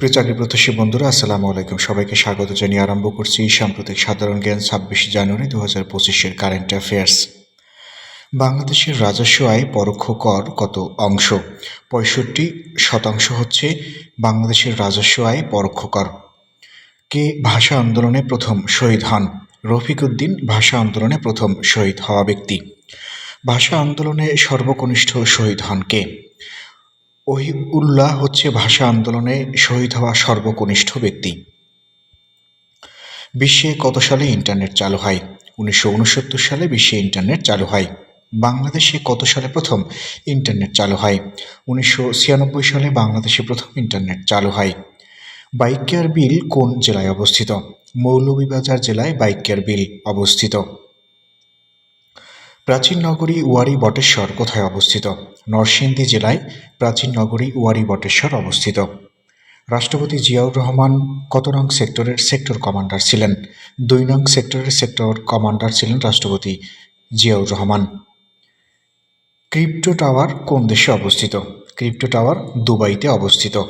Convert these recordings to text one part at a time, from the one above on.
প্রিয় চাকরি প্রত্যাশী বন্ধুরা, আসসালামু আলাইকুম। সবাইকে স্বাগত জানিয়ে আরম্ভ করছি সাম্প্রতিক সাধারণ জ্ঞান ছাব্বিশে জানুয়ারি দু হাজার পঁচিশের কারেন্ট অ্যাফেয়ার্স। বাংলাদেশের রাজস্ব আয় পরোক্ষ কর কত অংশ? পঁয়ষট্টি শতাংশ হচ্ছে বাংলাদেশের রাজস্ব আয় পরোক্ষ কর। কে ভাষা আন্দোলনে প্রথম শহীদ হন? রফিক উদ্দিন ভাষা আন্দোলনে প্রথম শহীদ হওয়া ব্যক্তি। ভাষা আন্দোলনে সর্বকনিষ্ঠ শহীদ হন কে? ওহিউল্লাহ হচ্ছে ভাষা আন্দোলনে শহীদ হওয়া সর্বকনিষ্ঠ ব্যক্তি। বিশ্বে কত সালে ইন্টারনেট চালু হয়? উনিশশো উনসত্তর সালে বিশ্বে ইন্টারনেট চালু হয়। বাংলাদেশে কত সালে প্রথম ইন্টারনেট চালু হয়? উনিশশো ছিয়ানব্বই সালে বাংলাদেশে প্রথম ইন্টারনেট চালু হয়। বাইক কেয়ার বিল কোন জেলায় অবস্থিত? মৌলভীবাজার জেলায় বাইক কেয়ার বিল অবস্থিত। প্রাচীন নগরী ওয়ারি বটেশ্বর কোথায় অবস্থিত? নরসিংদী জেলায় প্রাচীন নগরী ওয়ারি বটেশ্বর অবস্থিত। রাষ্ট্রপতি জিয়াউর রহমান কত নং সেক্টরের সেক্টর কমান্ডার ছিলেন? দুই নং সেক্টরের সেক্টর কমান্ডার ছিলেন রাষ্ট্রপতি জিয়াউর রহমান। ক্রিপ্টো টাওয়ার কোন দেশে অবস্থিত? ক্রিপ্টো টাওয়ার দুবাইতে অবস্থিত।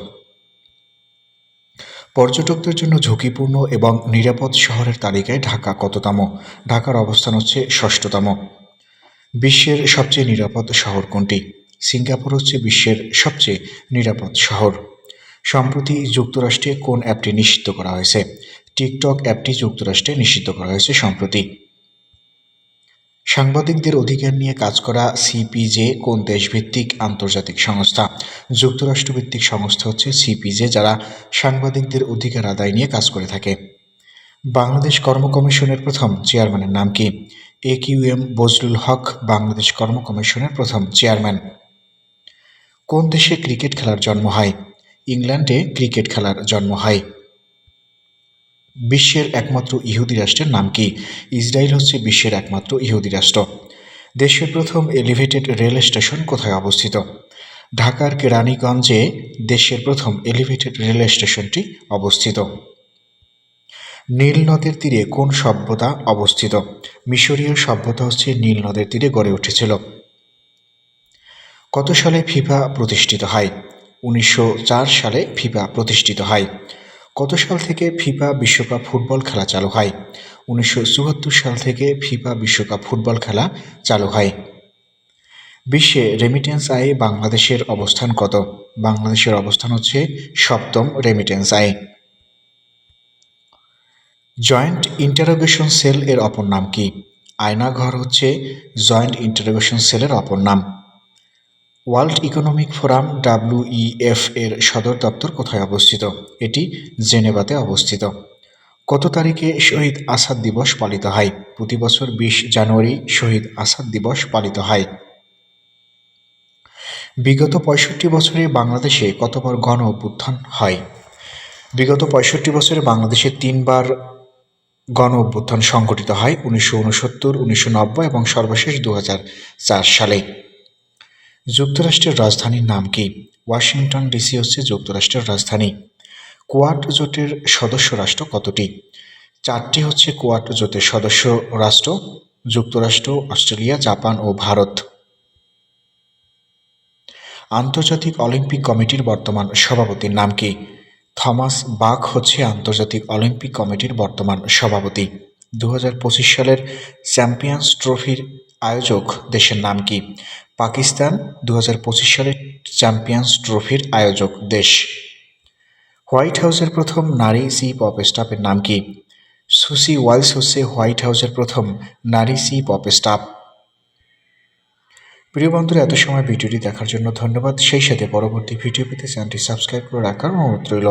পর্যটকদের জন্য ঝুঁকিপূর্ণ এবং নিরাপদ শহরের তালিকায় ঢাকা কততম? ঢাকার অবস্থান হচ্ছে ষষ্ঠতম। বিশ্বের সবচেয়ে নিরাপদ শহর কোনটি? সিঙ্গাপুর হচ্ছে বিশ্বের সবচেয়ে নিরাপদ শহর। সম্প্রতি যুক্তরাষ্ট্রে কোন অ্যাপটি নিষিদ্ধ করা হয়েছে? টিকটক অ্যাপটি যুক্তরাষ্ট্রে নিষিদ্ধ করা হয়েছে সম্প্রতি। সাংবাদিকদের অধিকার নিয়ে কাজ করা সিপিজে কোন দেশভিত্তিক আন্তর্জাতিক সংস্থা? যুক্তরাষ্ট্রভিত্তিক সংস্থা হচ্ছে সিপিজে, যারা সাংবাদিকদের অধিকার আদায় নিয়ে কাজ করে থাকে। বাংলাদেশ কর্ম কমিশনের প্রথম চেয়ারম্যানের নাম কি? A Q M Bazlul Haque, Bangladesh কর্ম কমিশনের প্রথম চেয়ারম্যান। কোন দেশে ক্রিকেট খেলার জন্ম হয়? ইংল্যান্ডে ক্রিকেট খেলার জন্ম হয়। বিশ্বের একমাত্র ইহুদি রাষ্ট্রের নাম কি? ইসরায়েল হচ্ছে বিশ্বের একমাত্র ইহুদি রাষ্ট্র। দেশের প্রথম এলিভেটেড রেল স্টেশন কোথায় অবস্থিত? ঢাকার কেরানীগঞ্জে দেশের প্রথম এলিভেটেড রেল স্টেশনটি অবস্থিত। নীল নদের তীরে কোন সভ্যতা অবস্থিত? মিশরীয় সভ্যতা হচ্ছে নীল নদের তীরে গড়ে উঠেছিল। কত সালে ফিফা প্রতিষ্ঠিত হয়? উনিশশো চার সালে ফিফা প্রতিষ্ঠিত হয়। কত সাল থেকে ফিফা বিশ্বকাপ ফুটবল খেলা চালু হয়? উনিশশো চুয়াত্তর সাল থেকে ফিফা বিশ্বকাপ ফুটবল খেলা চালু হয়। বিশ্বে রেমিটেন্স আয়ে বাংলাদেশের অবস্থান কত? বাংলাদেশের অবস্থান হচ্ছে সপ্তম রেমিটেন্স আয়ে। জয়েন্ট ইন্টারোগেশন সেল এর অপর নাম কি? আয়নাঘর হচ্ছে জয়েন্ট ইন্টারোগেশন সেলের অপর নাম। ওয়ার্ল্ড ইকোনমিক ফোরাম ডাব্লিউইএফ এর সদর দপ্তর কোথায় অবস্থিত? এটি জেনেভাতে অবস্থিত। কত তারিখে শহীদ আসাদ দিবস পালিত হয়? প্রতি বছর বিশ জানুয়ারি শহীদ আসাদ দিবস পালিত হয়। বিগত পঁয়ষট্টি বছরে বাংলাদেশে কতবার গণ অভ্যুত্থান হয়? বিগত পঁয়ষট্টি বছরে বাংলাদেশে তিনবার গণ অভ্যুত্থান সংঘটিত হয় উনিশশো উনসত্তর, উনিশশো নব্বই এবং সর্বশেষ দু হাজার চার সালে। যুক্তরাষ্ট্রের রাজধানীর নাম কি? ওয়াশিংটন ডিসি হচ্ছে যুক্তরাষ্ট্রের রাজধানী। কোয়াড জোটের সদস্য রাষ্ট্র কতটি? চারটি হচ্ছে কোয়াড জোটের সদস্য রাষ্ট্র, যুক্তরাষ্ট্র, অস্ট্রেলিয়া, জাপান ও ভারত। আন্তর্জাতিক অলিম্পিক কমিটির বর্তমান সভাপতির নাম কি? থমাস বাক হচ্ছে আন্তর্জাতিক অলিম্পিক কমিটির বর্তমান সভাপতি। দু হাজার পঁচিশ সালের চ্যাম্পিয়ন্স ট্রফির আয়োজক দেশের নাম কি? পাকিস্তান দু হাজার পঁচিশ সালের চ্যাম্পিয়ন্স ট্রফির আয়োজক দেশ। হোয়াইট হাউসের প্রথম নারী চিফ অফ স্টাফের নাম কি? সুসি ওয়াইলস হচ্ছে হোয়াইট হাউসের প্রথম নারী চিফ অফ স্টাফ। প্রিয় বন্ধুরা, এত সময় ভিডিওটি দেখার জন্য ধন্যবাদ। সেই সাথে পরবর্তী ভিডিও পেতে চ্যানেলটি সাবস্ক্রাইব করে রাখার অনুরোধ রইল।